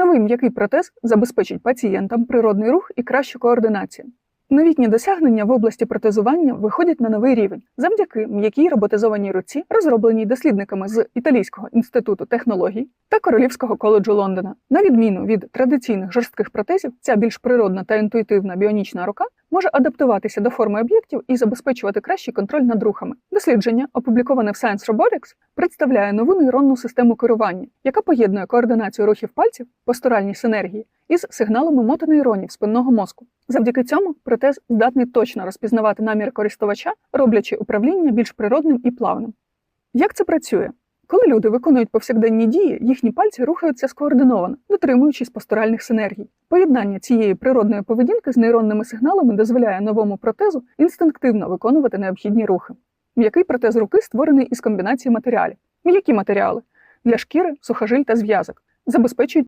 Новий м'який протез забезпечить пацієнтам природний рух і кращу координацію. Новітні досягнення в області протезування виходять на новий рівень завдяки м'якій роботизованій руці, розробленій дослідниками з Італійського інституту технологій та Королівського коледжу Лондона. На відміну від традиційних жорстких протезів, ця більш природна та інтуїтивна біонічна рука може адаптуватися до форми об'єктів і забезпечувати кращий контроль над рухами. Дослідження, опубліковане в Science Robotics, представляє нову нейронну систему керування, яка поєднує координацію рухів пальців, постуральні синергії із сигналами мотонейронів спинного мозку. Завдяки цьому протез здатний точно розпізнавати намір користувача, роблячи управління більш природним і плавним. Як це працює? Коли люди виконують повсякденні дії, їхні пальці рухаються скоординовано, дотримуючись постуральних синергій. Поєднання цієї природної поведінки з нейронними сигналами дозволяє новому протезу інстинктивно виконувати необхідні рухи. М'який протез руки створений із комбінації матеріалів. М'які матеріали для шкіри, сухожиль та зв'язок забезпечують